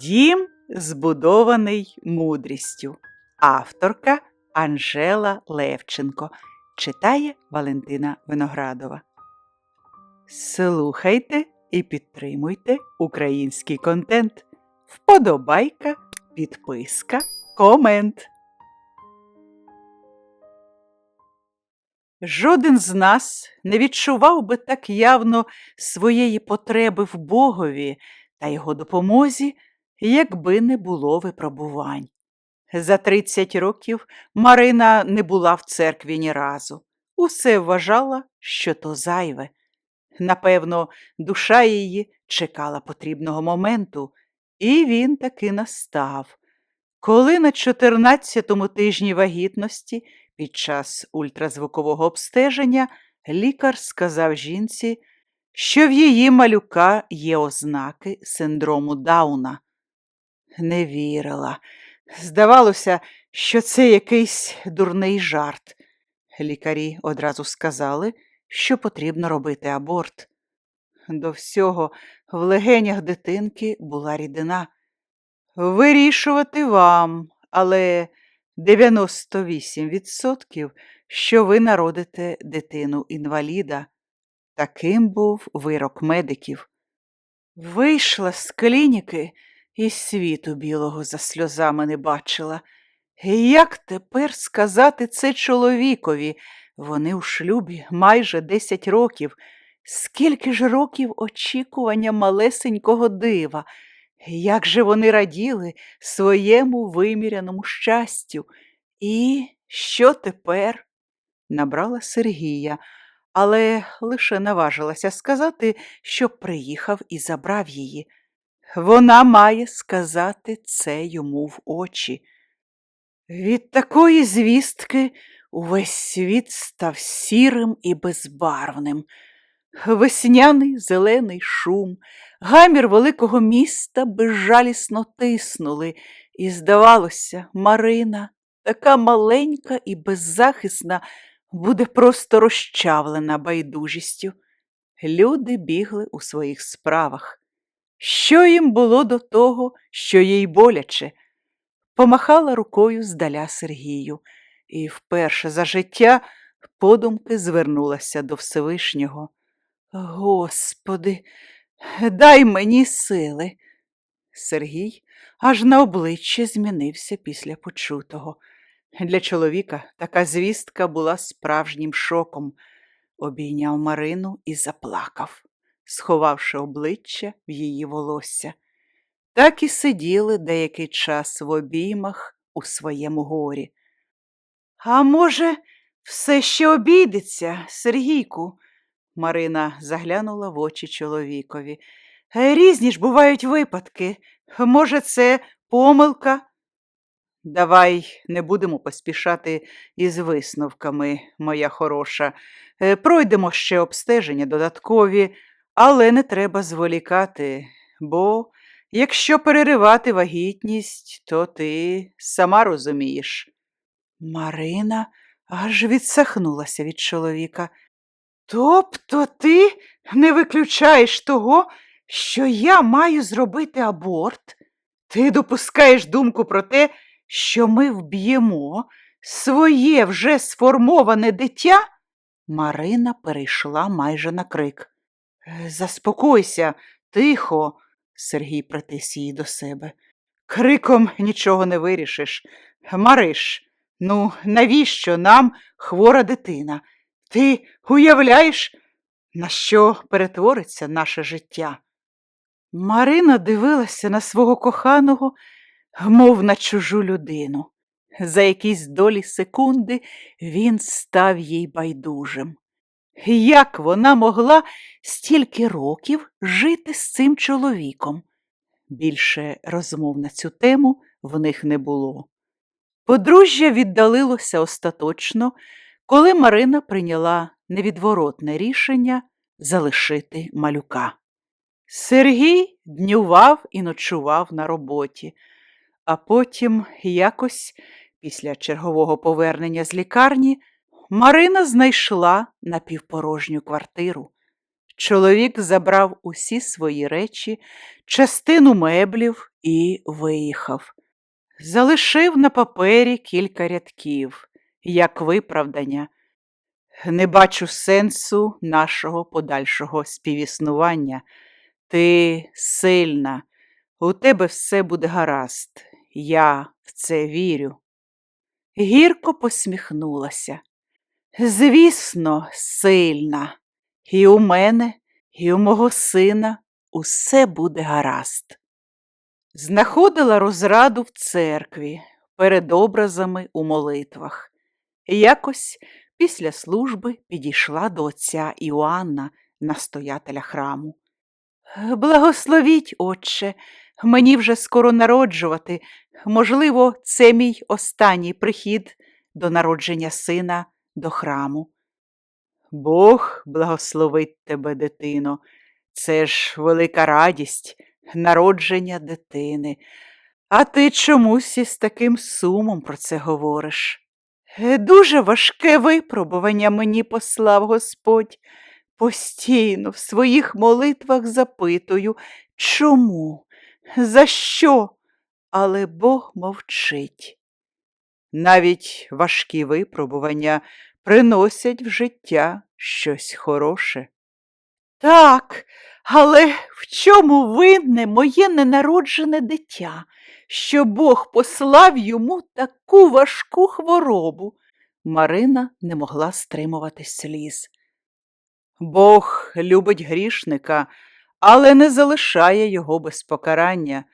Дім збудований мудрістю. Авторка Анжела Левченко читає Валентина Виноградова. Слухайте і підтримуйте український контент. Вподобайка, підписка, комент. Жоден з нас не відчував би так явно своєї потреби в Богові та його допомозі, якби не було випробувань. За 30 років Марина не була в церкві ні разу. Усе вважала, що то зайве. Напевно, душа її чекала потрібного моменту, і він таки настав. Коли на 14-му тижні вагітності під час ультразвукового обстеження лікар сказав жінці, що в її малюка є ознаки синдрому Дауна. Не вірила. Здавалося, що це якийсь дурний жарт. Лікарі одразу сказали, що потрібно робити аборт. До всього в легенях дитинки була рідина. Вирішувати вам, але 98%, що ви народите дитину інваліда. Таким був вирок медиків. Вийшла з клініки і світу білого за сльозами не бачила. Як тепер сказати це чоловікові? Вони у шлюбі майже 10 років. Скільки ж років очікування малесенького дива? Як же вони раділи своєму виміряному щастю. І що тепер? Набрала Сергія, але лише наважилася сказати, що приїхав і забрав її. Вона має сказати це йому в очі. Від такої звістки увесь світ став сірим і безбарвним. Весняний зелений шум, гамір великого міста безжалісно тиснули, і, здавалося, Марина, така маленька і беззахисна, буде просто розчавлена байдужістю. Люди бігли у своїх справах. Що їм було до того, що їй боляче? Помахала рукою здаля Сергію і вперше за життя подумки звернулася до Всевишнього. Господи, дай мені сили. Сергій аж на обличчі змінився після почутого. Для чоловіка така звістка була справжнім шоком. Обійняв Марину і заплакав, сховавши обличчя в її волосся. Так і сиділи деякий час в обіймах у своєму горі. А може, все ще обійдеться, Сергійку? Марина заглянула в очі чоловікові. Різні ж бувають випадки. Може, це помилка? Давай не будемо поспішати із висновками, моя хороша. Е, Пройдемо ще обстеження додаткові, але не треба зволікати, бо якщо переривати вагітність, то ти сама розумієш. Марина аж відсахнулася від чоловіка. Тобто ти не виключаєш того, що я маю зробити аборт? Ти допускаєш думку про те, що ми вб'ємо своє вже сформоване дитя? Марина перейшла майже на крик. «Е, Заспокойся, тихо, Сергій притис її до себе. Криком нічого не вирішиш. Мариш, ну навіщо нам хвора дитина? Ти уявляєш, на що перетвориться наше життя? Марина дивилася на свого коханого, мов на чужу людину. За якісь долі секунди він став їй байдужим. Як вона могла стільки років жити з цим чоловіком? Більше розмов на цю тему в них не було. Подружжя віддалилося остаточно, коли Марина прийняла невідворотне рішення залишити малюка. Сергій днював і ночував на роботі, а потім якось, після чергового повернення з лікарні, Марина знайшла напівпорожню квартиру. чоловік забрав усі свої речі, частину меблів і виїхав. Залишив на папері кілька рядків, як виправдання. Не бачу сенсу нашого подальшого співіснування. Ти сильна, у тебе все буде гаразд. Я в це вірю. Гірко посміхнулася. Звісно, сильна. І у мене, і у мого сина усе буде гаразд. Знаходила розраду в церкві, перед образами у молитвах. Якось після служби підійшла до отця Іоанна, настоятеля храму. Благословіть, отче, мені вже скоро народжувати. Можливо, це мій останній прихід до народження сина до храму. Бог благословить тебе, дитино. Це ж велика радість, народження дитини. А ти чомусь із таким сумом про це говориш. Е, Дуже важке випробування мені послав Господь. Постійно в своїх молитвах запитую, чому, за що, але Бог мовчить. Навіть важкі випробування приносять в життя щось хороше. Так, але в чому винне моє ненароджене дитя, що Бог послав йому таку важку хворобу? Марина не могла стримувати сліз. Бог любить грішника, але не залишає його без покарання.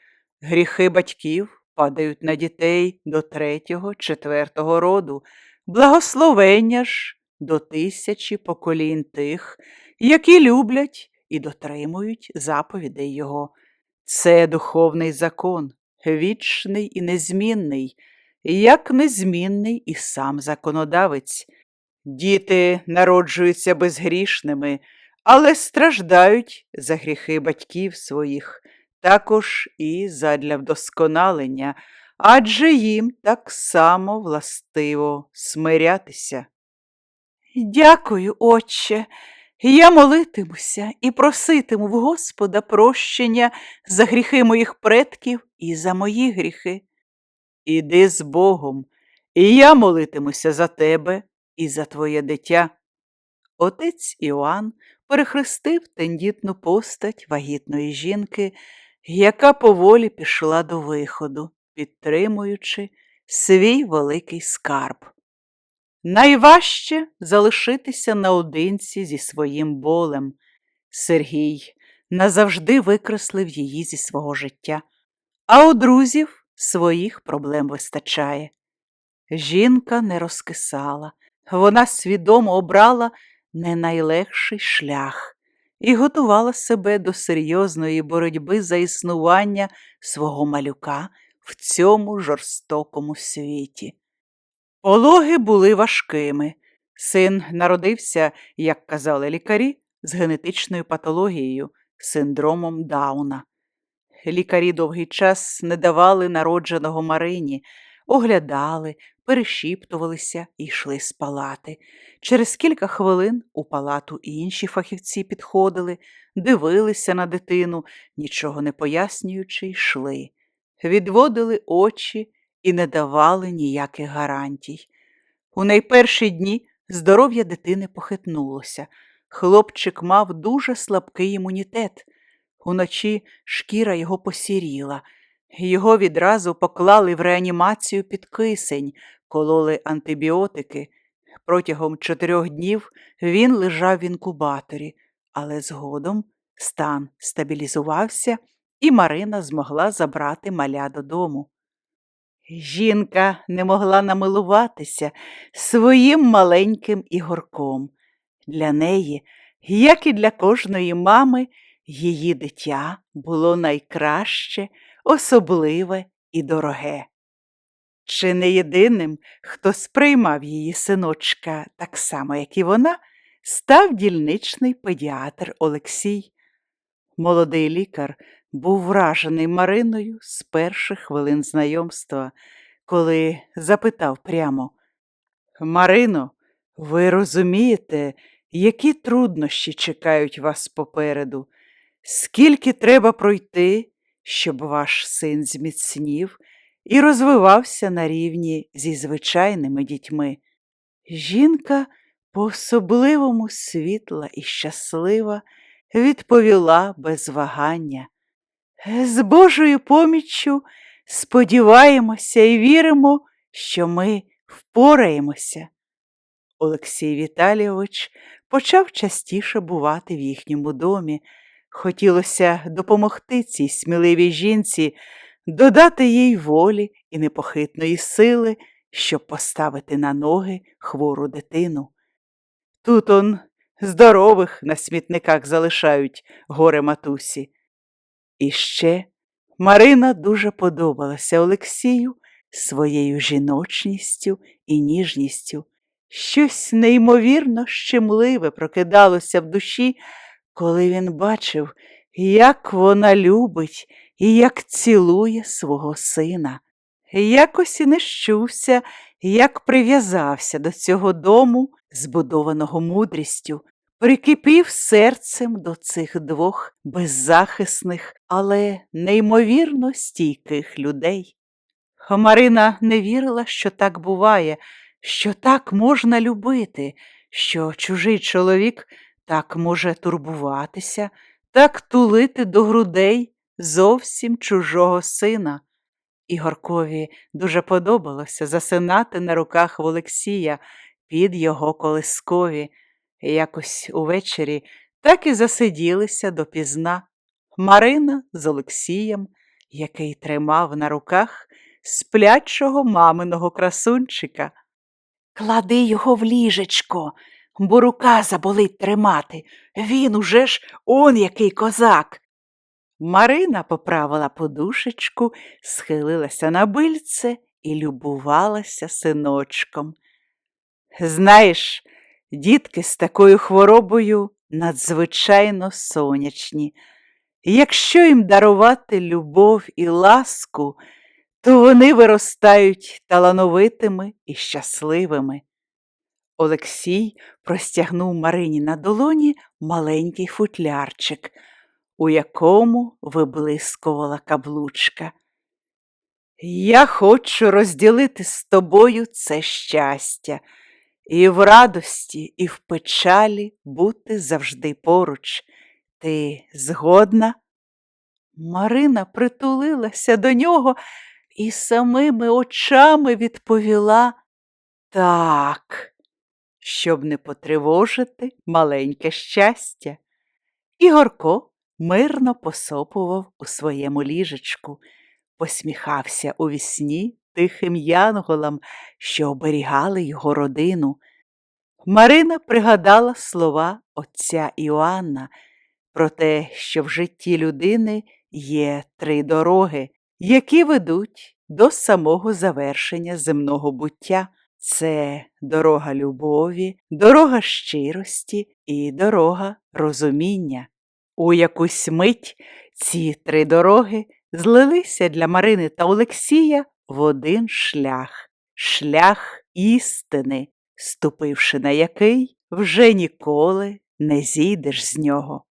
Гріхи батьків падають на дітей до третього, четвертого роду, благословення ж до тисячі поколінь тих, які люблять і дотримують заповідей Його. Це духовний закон, вічний і незмінний, як незмінний і сам законодавець. Діти народжуються безгрішними, але страждають за гріхи батьків своїх, також і задля вдосконалення, адже їм так само властиво смирятися. Дякую, Отче. Я молитимуся і проситиму в Господа прощення за гріхи моїх предків і за мої гріхи. Іди з Богом, і я молитимуся за тебе і за твоє дитя. Отець Іоанн перехрестив тендітну постать вагітної жінки, яка поволі пішла до виходу, підтримуючи свій великий скарб. Найважче залишитися наодинці зі своїм болем. Сергій назавжди викреслив її зі свого життя, а у друзів своїх проблем вистачає. Жінка не розкисала, вона свідомо обрала не найлегший шлях і готувала себе до серйозної боротьби за існування свого малюка в цьому жорстокому світі. Пологи були важкими. Син народився, як казали лікарі, з генетичною патологією, синдромом Дауна. Лікарі довгий час не давали народженого Марині, оглядали, перешіптувалися і йшли з палати. Через кілька хвилин у палату інші фахівці підходили, дивилися на дитину, нічого не пояснюючи, йшли, відводили очі і не давали ніяких гарантій. У найперші дні здоров'я дитини похитнулося. Хлопчик мав дуже слабкий імунітет. Уночі шкіра його посіріла. Його відразу поклали в реанімацію під кисень, кололи антибіотики. Протягом чотирьох днів він лежав в інкубаторі, але згодом стан стабілізувався, і Марина змогла забрати маля додому. Жінка не могла намилуватися своїм маленьким ігорком. Для неї, як і для кожної мами, її дитя було найкраще, особливе і дороге. Чи не єдиним, хто сприймав її синочка так само, як і вона, став дільничний педіатр Олексій. Молодий лікар був вражений Мариною з перших хвилин знайомства, коли запитав прямо Марино, ви розумієте, які труднощі чекають вас попереду, скільки треба пройти, щоб ваш син зміцнів і розвивався на рівні зі звичайними дітьми. Жінка по-особливому світла і щаслива відповіла без вагання. З Божою поміччю сподіваємося і віримо, що ми впораємося. Олексій Віталійович почав частіше бувати в їхньому домі. Хотілося допомогти цій сміливій жінці, додати їй волі і непохитної сили, щоб поставити на ноги хвору дитину. Тут он здорових на смітниках залишають горе матусі. І ще Марина дуже подобалася Олексію своєю жіночністю і ніжністю. Щось неймовірно щемливе прокидалося в душі, коли він бачив, як вона любить і як цілує свого сина. Якось і не щувся, як прив'язався до цього дому, збудованого мудрістю, прикипів серцем до цих двох беззахисних, але неймовірно стійких людей. Марина не вірила, що так буває, що так можна любити, що чужий чоловік так може турбуватися, так тулити до грудей зовсім чужого сина. Ігоркові дуже подобалося засинати на руках в Олексія під його колискові. Якось увечері так і засиділися допізна. Марина з Олексієм, який тримав на руках сплячого маминого красунчика. Клади його в ліжечко, бо рука заболить тримати. Він уже ж он який козак. Марина поправила подушечку, схилилася на бильце і любувалася синочком. Знаєш, дітки з такою хворобою надзвичайно сонячні. Якщо їм дарувати любов і ласку, то вони виростають талановитими і щасливими. Олексій простягнув Марині на долоні маленький футлярчик, у якому виблискувала каблучка. Я хочу розділити з тобою це щастя, і в радості, і в печалі бути завжди поруч. Ти згодна? Марина притулилася до нього і самими очами відповіла так, щоб не потривожити маленьке щастя. Ігорко мирно посопував у своєму ліжечку, посміхався у вісні тихим янголам, що оберігали його родину. Марина пригадала слова отця Іоанна про те, що в житті людини є три дороги, які ведуть до самого завершення земного буття. Це дорога любові, дорога щирості і дорога розуміння. У якусь мить ці три дороги злилися для Марини та Олексія в один шлях шлях істини, ступивши на який вже ніколи не зійдеш з нього.